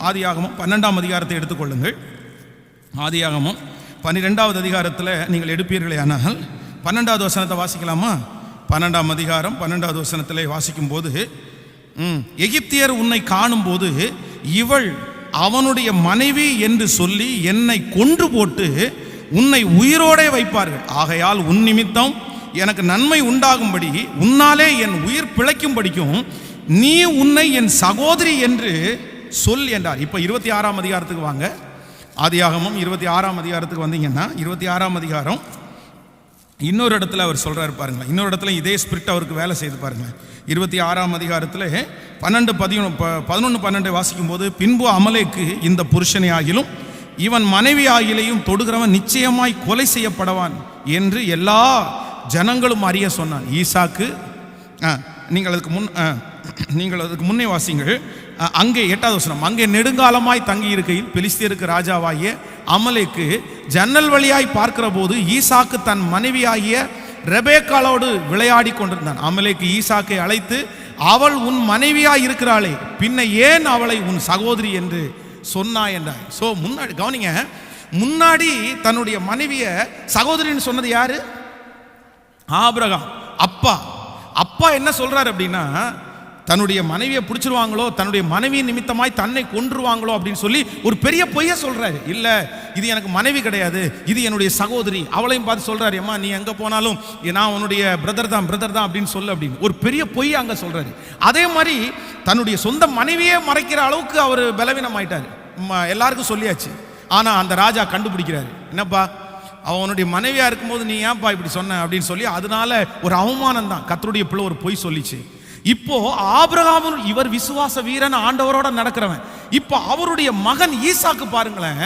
ஆதியாகமும் பன்னெண்டாம் அதிகாரத்தை எடுத்துக்கொள்ளுங்கள். ஆதியாகமும் பன்னிரெண்டாவது அதிகாரத்தில் நீங்கள் எடுப்பீர்களே ஆனால் பன்னெண்டாவது வசனத்தை வாசிக்கலாமா? பன்னெண்டாம் அதிகாரம் பன்னெண்டாவது வசனத்தில் வாசிக்கும் போது ம், எகிப்தியர் உன்னை காணும்போது இவள் அவனுடைய மனைவி என்று சொல்லி என்னை கொன்று போட்டு உன்னை உயிரோடே வைப்பார்கள். ஆகையால் உன் நிமித்தம் எனக்கு நன்மை உண்டாகும்படி உன்னாலே என் உயிர் பிழைக்கும்படிக்கும் நீ உன்னை என் சகோதரி என்று சொல் என்றார். இப்போ இருபத்தி ஆறாம் அதிகாரத்துக்கு வாங்க. ஆதியாகமும் இருபத்தி ஆறாம் அதிகாரத்துக்கு வந்தீங்கன்னா இருபத்தி ஆறாம் அதிகாரம் இன்னொரு இடத்துல அவர் சொல்கிறாரு பாருங்களேன் இன்னொரு இடத்துல இதே ஸ்பிரிட் அவருக்கு வேலை செய்து பாருங்கள் இருபத்தி ஆறாம் அதிகாரத்தில் பன்னெண்டு பதினொன்று பதினொன்று பன்னெண்டு வாசிக்கும் போது பின்பு அமலேக்கு இந்த புருஷனை ஆகிலும் இவன் மனைவி ஆகிலையும் தொடுகிறவன் நிச்சயமாய் கொலை செய்யப்படவான் என்று எல்லா ஜனங்களும் அறிய சொன்னான். ஈசாக்கு ஆ, நீங்கள் அதுக்கு முன் ஆ, நீங்கள் அதுக்கு முன்னே வாசிங்கள் அங்கே எட்டாவது வசனம் அங்கே நெடுங்காலமாய் தங்கி இருக்கையில் பெலிஸ்தியருக்கு ராஜாவாகிய அமலேக்கு ஜன்னல் வழியாய் பார்க்கிற போது ஈசாக்கு தன் மனைவியாகிய ரெபேக்காலோடு விளையாடி கொண்டிருந்தான். அமலேக்கு ஈசாக்கை அழைத்து அவள் உன் மனைவியாய் இருக்கிறாளே பின்ன ஏன் அவளை உன் சகோதரி என்று சொன்னாய்? என்றாய் ஸோ முன்னாடி கவனிங்க முன்னாடி தன்னுடைய மனைவியை சகோதரின்னு சொன்னது யாரு? ஆபிரகாம் அப்பா. அப்பா என்ன சொல்றாரு அப்படின்னா தன்னுடைய மனைவியை பிடிச்சிருவாங்களோ தன்னுடைய மனைவி நிமித்தமாய் தன்னை கொன்றுவாங்களோ அப்படின்னு சொல்லி ஒரு பெரிய பொய்ய சொல்கிறாரு இல்லை இது எனக்கு மனைவி கிடையாது இது என்னுடைய சகோதரி. அவளையும் பார்த்து சொல்கிறாரு அம்மா நீ எங்கே போனாலும் நான் உன்னுடைய பிரதர் தான் பிரதர் தான் அப்படின்னு சொல்லு அப்படின்னு. ஒரு பெரிய பொய் அங்கே சொல்கிறாரு அதே மாதிரி தன்னுடைய சொந்த மனைவியே மறைக்கிற அளவுக்கு அவர் பலவீனம் ஆயிட்டார் ம- எல்லாருக்கும் சொல்லியாச்சு. ஆனால் அந்த ராஜா கண்டுபிடிக்கிறாரு. என்னப்பா அவனுடைய மனைவியாக இருக்கும்போது நீ ஏன்பா இப்படி சொன்ன? அப்படின்னு சொல்லி அதனால ஒரு அவமானம் தான். கத்தருடைய பிள்ளை ஒரு பொய் சொல்லிச்சு. இப்போ ஆபிரகாமும் இவர் விசுவாச வீரன் ஆண்டவரோட நடக்கிறவன். இப்போ அவருடைய மகன் ஈசாக்கு பாருங்களேன்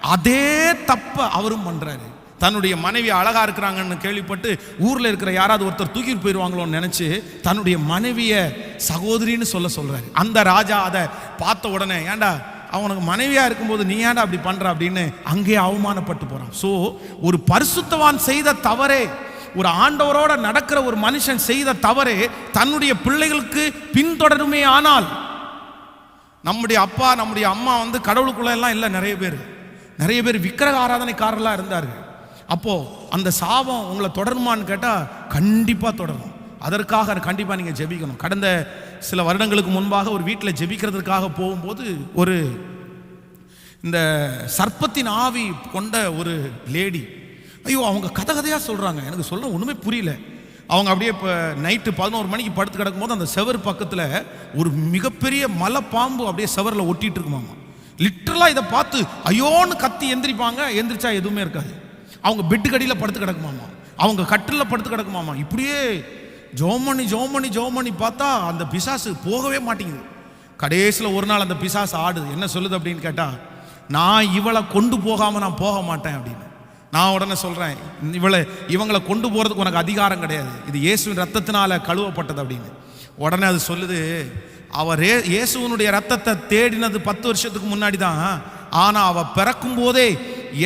அதே தப்ப அவரும் பண்றாரு. தன்னுடைய மனைவி அழகா இருக்கிறாங்கன்னு கேள்விப்பட்டு ஊர்ல இருக்கிற யாராவது ஒருத்தர் தூக்கிட்டு போயிடுவாங்களோன்னு நினைச்சு தன்னுடைய மனைவிய சகோதரின்னு சொல்ல சொல்றாரு. அந்த ராஜா அதை பார்த்த உடனே ஏன்டா அவனுக்கு மனைவியா இருக்கும்போது நீ ஏன்டா அப்படி பண்ற? அப்படின்னு அங்கேயே அவமானப்பட்டு போறான். ஸோ ஒரு பரிசுத்தவான் செய்த தவறே ஒரு ஆண்டவரோட நடக்கிற ஒரு மனுஷன் செய்த தவறு தன்னுடைய பிள்ளைகளுக்கு பின்தொடருமே ஆனால் நம்முடைய அப்பா நம்முடைய அம்மா வந்து கடவுளுக்குள்ள எல்லாம் இல்லை நிறைய பேர். நிறைய பேர் விக்கிரக ஆராதனைக்காரர்களாக இருந்தார்கள். அப்போ அந்த சாபம் உங்களை தொடருமான்னு கேட்டால் கண்டிப்பாக தொடரும். அதற்காக கண்டிப்பாக நீங்கள் ஜெபிக்கணும். கடந்த சில வருடங்களுக்கு முன்பாக ஒரு வீட்டில் ஜெபிக்கிறதுக்காக போகும்போது ஒரு இந்த சர்ப்பத்தின் ஆவி கொண்ட ஒரு லேடி ஐயோ அவங்க கதை கதையாக சொல்கிறாங்க எனக்கு சொல்ல ஒன்றுமே புரியல. அவங்க அப்படியே இப்போ நைட்டு பதினோரு மணிக்கு படுத்து கிடக்கும்போது அந்த செவர் பக்கத்தில் ஒரு மிகப்பெரிய மலை பாம்பு அப்படியே செவரில் ஒட்டிகிட்டு இருக்குமாமா. லிட்டரலாக இதை பார்த்து ஐயோன்னு கத்தி எந்திரிப்பாங்க எந்திரிச்சா எதுவுமே இருக்காது. அவங்க பெட்டு கடியில் படுத்து கிடக்குமாமா. அவங்க கட்டிலில் படுத்து கிடக்குமாமா. இப்படியே ஜோமணி ஜோமணி ஜோமணி பார்த்தா அந்த பிசாசு போகவே மாட்டேங்குது. கடைசியில் ஒரு நாள் அந்த பிசாசு ஆடுது. என்ன சொல்லுது அப்படின்னு கேட்டால் நான் இவளை கொண்டு போகாமல் நான் போக மாட்டேன் அப்படின்னு. நான் உடனே சொல்கிறேன் இவளை இவங்களை கொண்டு போகிறதுக்கு உனக்கு அதிகாரம் கிடையாது. இது இயேசுவின் ரத்தத்தினால கழுவப்பட்டது அப்படின்னு. உடனே அது சொல்லுது அவர் இயேசுவனுடைய இயேசுவினுடைய ரத்தத்தை தேடினது பத்து வருஷத்துக்கு முன்னாடி தான் ஆனால் அவள் பிறக்கும் போதே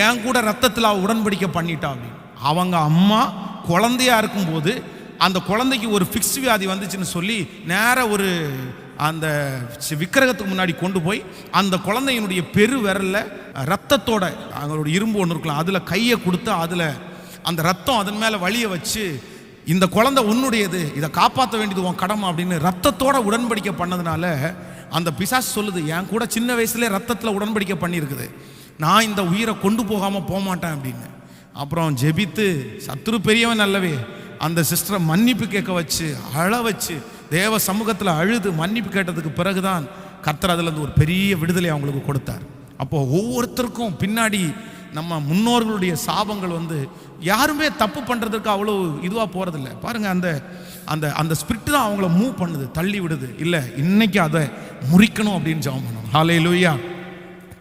என் கூட ரத்தத்தில் அவள் உடன்படிக்கை பண்ணிட்டா அப்படின்னு. அவங்க அம்மா குழந்தையா இருக்கும்போது அந்த குழந்தைக்கு ஒரு ஃபிக்ஸ் வியாதி வந்துச்சுன்னு சொல்லி நேராக ஒரு அந்த விக்கிரகத்துக்கு முன்னாடி கொண்டு போய் அந்த குழந்தையினுடைய பெரு விரலில் ரத்தத்தோட அவங்களோட இரும்பு ஒன்று இருக்கலாம் அதில் கையை கொடுத்து அதில் அந்த ரத்தம் அதன் மேலே வழியை வச்சு இந்த குழந்தை உன்னுடையது இதை காப்பாற்ற வேண்டியது உன் கடமை அப்படின்னு ரத்தத்தோட உடன்படிக்கை பண்ணதுனால அந்த பிசாஸ் சொல்லுது என் கூட சின்ன வயசுலேயே ரத்தத்தில் உடன்படிக்கை பண்ணியிருக்குது. நான் இந்த உயிரை கொண்டு போகாமல் போக மாட்டேன் அப்படின்னு. அப்புறம் ஜெபித்து சத்ரு பெரியவன் அல்லவே அந்த சிஸ்டரை மன்னிப்பு கேட்க வச்சு அழ வச்சு தேவ சமூகத்தில் அழுது மன்னிப்பு கேட்டதுக்கு பிறகுதான் கர்த்தர் அதுலேருந்து ஒரு பெரிய விடுதலை அவங்களுக்கு கொடுத்தார். அப்போ ஒவ்வொருத்தருக்கும் பின்னாடி நம்ம முன்னோர்களுடைய சாபங்கள் வந்து யாருமே தப்பு பண்ணுறதுக்கு அவ்வளோ இதுவாக போகிறதில்ல பாருங்கள் அந்த அந்த அந்த ஸ்பிரிட் தான் அவங்கள மூவ் பண்ணுது தள்ளி விடுது. இல்லை இன்னைக்கு அதை முறிக்கணும் அப்படின்னு ஜெபம் பண்ணணும். ஹalleluya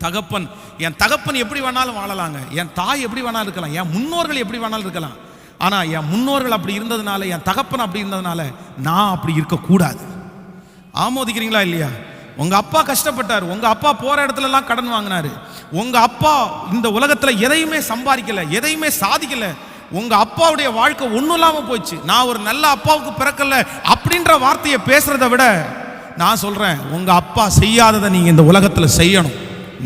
தகப்பன் என் தகப்பன் எப்படி வேணாலும் வாழலாங்க. என் தாய் எப்படி வேணாலும் இருக்கலாம். என் முன்னோர்கள் எப்படி வேணாலும் இருக்கலாம். ஆனால் என் முன்னோர்கள் அப்படி இருந்ததுனால என் தகப்பன் அப்படி இருந்ததுனால நான் அப்படி இருக்கக்கூடாது. ஆமோதிக்கிறீங்களா இல்லையா? உங்கள் அப்பா கஷ்டப்பட்டார். உங்கள் அப்பா போகிற இடத்துலலாம் கடன் வாங்கினாரு. உங்கள் அப்பா இந்த உலகத்தில் எதையுமே சம்பாதிக்கலை எதையுமே சாதிக்கலை. உங்கள் அப்பாவுடைய வாழ்க்கை ஒன்றும் இல்லாமல் போச்சு. நான் ஒரு நல்ல அப்பாவுக்கு பிறக்கலை அப்படின்ற வார்த்தையை பேசுகிறத விட நான் சொல்கிறேன் உங்கள் அப்பா செய்யாததை நீங்கள் இந்த உலகத்தில் செய்யணும்.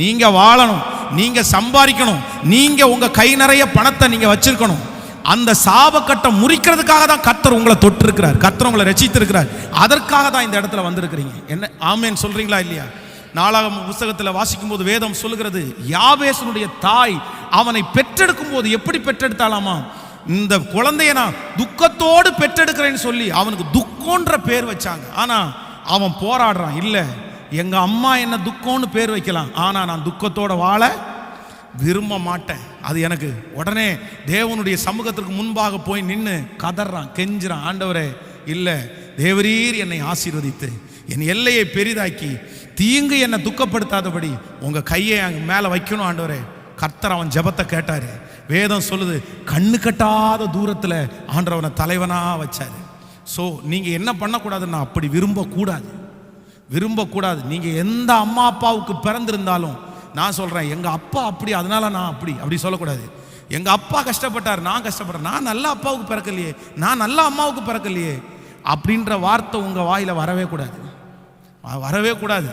நீங்கள் வாழணும் நீங்கள் சம்பாதிக்கணும் நீங்கள் உங்கள் கை நிறைய பணத்தை நீங்கள் வச்சுருக்கணும். அந்த சாபக்கட்டை முறிக்கிறதுக்காக தான் கத்தர் உங்களை தொட்டிருக்கிறார். கத்தர் உங்களை ரசித்திருக்கிறார் அதற்காக தான் இந்த இடத்துல வந்திருக்கிறீங்க. என்ன? ஆமேன். சொல்றீங்களா இல்லையா? நாளாக புஸ்தகத்தில் வாசிக்கும் போது வேதம் சொல்லுகிறது யாவேசனுடைய தாய் அவனை பெற்றெடுக்கும் போது எப்படி பெற்றெடுத்தாலாமா இந்த குழந்தைய நான் துக்கத்தோடு பெற்றெடுக்கிறேன்னு சொல்லி அவனுக்கு துக்கம்ன்ற பேர் வச்சாங்க. ஆனால் அவன் போராடுறான். இல்லை எங்கள் அம்மா என்ன துக்கம்னு பேர் வைக்கலாம். ஆனால் நான் துக்கத்தோட வாழ விரும்ப மாட்டேன். அது எனக்கு உடனே தேவனுடைய சமூகத்திற்கு முன்பாக போய் நின்று கதறான் கெஞ்சுறான் ஆண்டவரே இல்லை தேவரீர் என்னை ஆசீர்வதித்து என் எல்லையை பெரிதாக்கி தீங்கு என்னை துக்கப்படுத்தாதபடி உங்கள் கையை அங்கே மேலே வைக்கணும் ஆண்டவரே. கர்த்தர் அவன் ஜெபத்தை கேட்டார். வேதம் சொல்லுது கண்ணு கட்டாத தூரத்தில் ஆண்டவனை தலைவனாக வச்சார். ஸோ நீங்கள் என்ன பண்ணக்கூடாதுன்னா அப்படி விரும்பக்கூடாது. விரும்பக்கூடாது. நீங்கள் எந்த அம்மா அப்பாவுக்கு பிறந்திருந்தாலும் நான் சொல்கிறேன் எங்கள் அப்பா அப்படி அதனால நான் அப்படி அப்படி சொல்லக்கூடாது. எங்கள் அப்பா கஷ்டப்பட்டார் நான் கஷ்டப்படுறேன். நான் நல்ல அப்பாவுக்கு பிறக்கலையே நான் நல்ல அம்மாவுக்கு பிறக்கலையே அப்படின்ற வார்த்தை உங்கள் வாயில் வரவே கூடாது. வரவே கூடாது.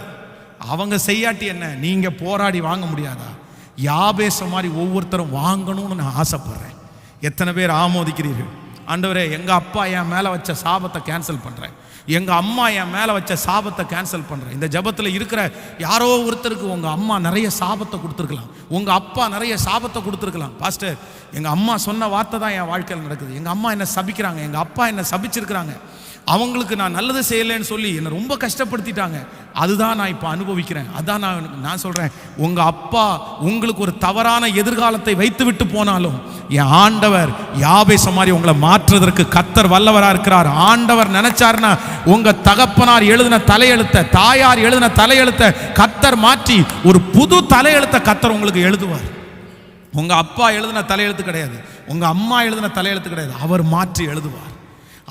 அவங்க செய்யாட்டி என்ன? நீங்கள் போராடி வாங்க முடியாதா? யாபேச மாதிரி ஒவ்வொருத்தரும் வாங்கணும்னு நான் ஆசைப்படுறேன். எத்தனை பேர் ஆமோதிக்கிறீர்கள்? ஆண்டவரே எங்கள் அப்பா என் மேலே வச்ச சாபத்தை கேன்சல் பண்ணுறேன் எங்கள் அம்மா என் மேலே வச்ச சாபத்தை கேன்சல் பண்ணுறேன் இந்த ஜபத்தில் இருக்கிற யாரோ ஒருத்தருக்கு உங்கள் அம்மா நிறைய சாபத்தை கொடுத்துருக்கலாம். உங்கள் அப்பா நிறைய சாபத்தை கொடுத்துருக்கலாம். பாஸ்டர் எங்கள் அம்மா சொன்ன வார்த்தை தான் என் வாழ்க்கையில் நடக்குது. எங்கள் அம்மா என்ன சபிக்கிறாங்க. எங்கள் அப்பா என்ன சபிச்சிருக்கிறாங்க. அவங்களுக்கு நான் நல்லது செய்யலைன்னு சொல்லி என்னை ரொம்ப கஷ்டப்படுத்திட்டாங்க. அதுதான் நான் இப்போ அனுபவிக்கிறேன். அதான் நான் நான் சொல்கிறேன் உங்கள் அப்பா உங்களுக்கு ஒரு தவறான எதிர்காலத்தை வைத்து விட்டு போனாலும் என் ஆண்டவர் யாபேச மாதிரி உங்களை மாற்றுவதற்கு கத்தர் வல்லவராக இருக்கிறார். ஆண்டவர் நினைச்சாருன்னா உங்கள் தகப்பனார் எழுதின தலையெழுத்த தாயார் எழுதின தலையெழுத்த கத்தர் மாற்றி ஒரு புது தலையெழுத்த கத்தர் உங்களுக்கு எழுதுவார். உங்கள் அப்பா எழுதின தலையெழுத்து கிடையாது. உங்கள் அம்மா எழுதின தலையெழுத்து கிடையாது. அவர் மாற்றி எழுதுவார்.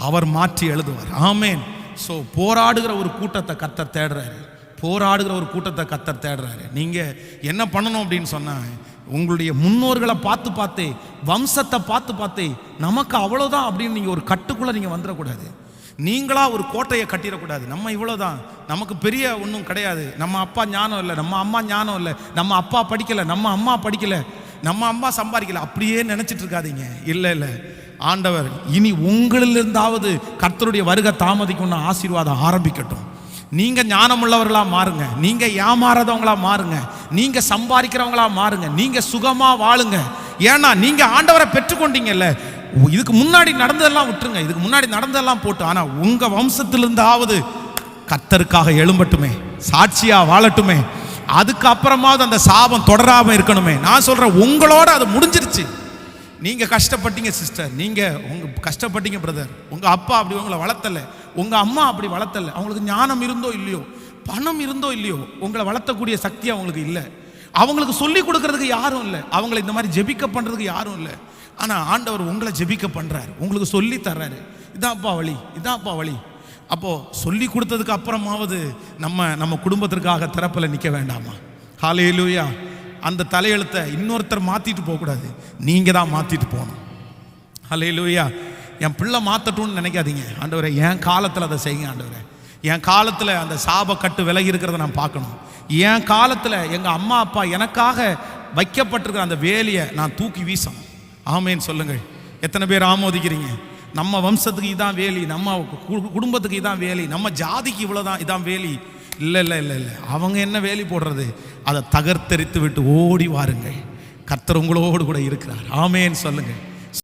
அவர் மாற்றி எழுதுவார். ஆமேன். ஸோ போராடுகிற ஒரு கூட்டத்தை கத்தர் தேடுறாரு. போராடுகிற ஒரு கூட்டத்தை கத்தர் தேடுறாரு. நீங்கள் என்ன பண்ணணும் அப்படின்னு சொன்னால் உங்களுடைய முன்னோர்களை பார்த்து பார்த்தே வம்சத்தை பார்த்து பார்த்தே நமக்கு அவ்வளோதான் அப்படின்னு நீங்கள் ஒரு கட்டுக்குள்ளே நீங்கள் வந்துடக்கூடாது நீங்களாக ஒரு கோட்டையை கட்டிடக்கூடாது. நம்ம இவ்வளோதான் நமக்கு பெரிய ஒன்றும் கிடையாது. நம்ம அப்பா ஞானம் இல்லை நம்ம அம்மா ஞானம் இல்லை நம்ம அப்பா படிக்கலை நம்ம அம்மா படிக்கலை நம்ம அம்மா சம்பாதிக்கல. அப்படியே நினச்சிட்டு இருக்காதீங்க. இல்லை இல்லை. ஆண்டவர் இனி உங்களிலிருந்தாவது கர்த்தருடைய வருகை தாமதிக்கும்னு ஆசீர்வாதம் ஆரம்பிக்கட்டும். நீங்கள் ஞானமுள்ளவர்களாக மாறுங்க. நீங்கள் ஏமாறாதவங்களா மாறுங்க. நீங்கள் சம்பாதிக்கிறவங்களா மாறுங்க. நீங்கள் சுகமாக வாழுங்க. ஏன்னா நீங்கள் ஆண்டவரை பெற்றுக்கொண்டீங்கல்ல. இதுக்கு முன்னாடி நடந்ததெல்லாம் விட்டுருங்க. இதுக்கு முன்னாடி நடந்ததெல்லாம் போட்டு ஆனால் உங்கள் வம்சத்திலிருந்தாவது கத்தருக்காக எழும்பட்டுமே சாட்சியாக வாழட்டுமே அதுக்கப்புறமாவது அந்த சாபம் தொடராமல் இருக்கணுமே. நான் சொல்கிறேன் உங்களோட அது முடிஞ்சிருச்சு. நீங்கள் கஷ்டப்பட்டீங்க சிஸ்டர் நீங்கள் உங்கள் கஷ்டப்பட்டீங்க பிரதர் உங்கள் அப்பா அப்படி உங்களை வளர்த்தலை. உங்கள் அம்மா அப்படி வளர்த்தலை. அவங்களுக்கு ஞானம் இருந்தோ இல்லையோ? பணம் இருந்தோ இல்லையோ? உங்களை வளர்த்தக்கூடிய சக்தி அவங்களுக்கு இல்லை. அவங்களுக்கு சொல்லி கொடுக்கறதுக்கு யாரும் இல்லை. அவங்களை இந்த மாதிரி ஜெபிக்க பண்ணுறதுக்கு யாரும் இல்லை. ஆனால் ஆண்டவர் உங்களை ஜெபிக்க பண்ணுறாரு உங்களுக்கு சொல்லி தர்றாரு. இதான்ப்பா வழி. இதான்ப்பா வழி. அப்போ சொல்லி கொடுத்ததுக்கு அப்புறமாவது நம்ம நம்ம குடும்பத்திற்காக திறப்பில் நிற்க வேண்டாமா? ஹalleluya அந்த தலையெழுத்தை இன்னொருத்தர் மாற்றிட்டு போகக்கூடாது. நீங்கள் தான் மாற்றிட்டு போகணும். ஹalleluya. என் பிள்ளை மாற்றட்டும்னு நினைக்காதீங்க. ஆண்டவரை என் காலத்தில் அதை செய்யுங்க ஆண்டவரை. என் காலத்தில் அந்த சாபக்கட்டு விலகி இருக்கிறத நான் பார்க்கணும். என் காலத்தில் எங்கள் அம்மா அப்பா எனக்காக வைக்கப்பட்டிருக்கிற அந்த வேலியை நான் தூக்கி வீசணும். ஆமேன்னு சொல்லுங்கள். எத்தனை பேர் ஆமோதிக்கிறீங்க? நம்ம வம்சத்துக்கு இதான் வேலி நம்ம கு- குடும்பத்துக்கு இதான் வேலி நம்ம ஜாதிக்கு இவ்வளோதான் இதான் வேலி. இல்லை இல்லை இல்லை இல்லை. அவங்க என்ன வேலி போடுறது? அதை தகர்த்தரித்து விட்டு ஓடி வாருங்கள். கர்த்தர் உங்களோடு கூட இருக்கிறார். ஆமேன்னு சொல்லுங்கள்.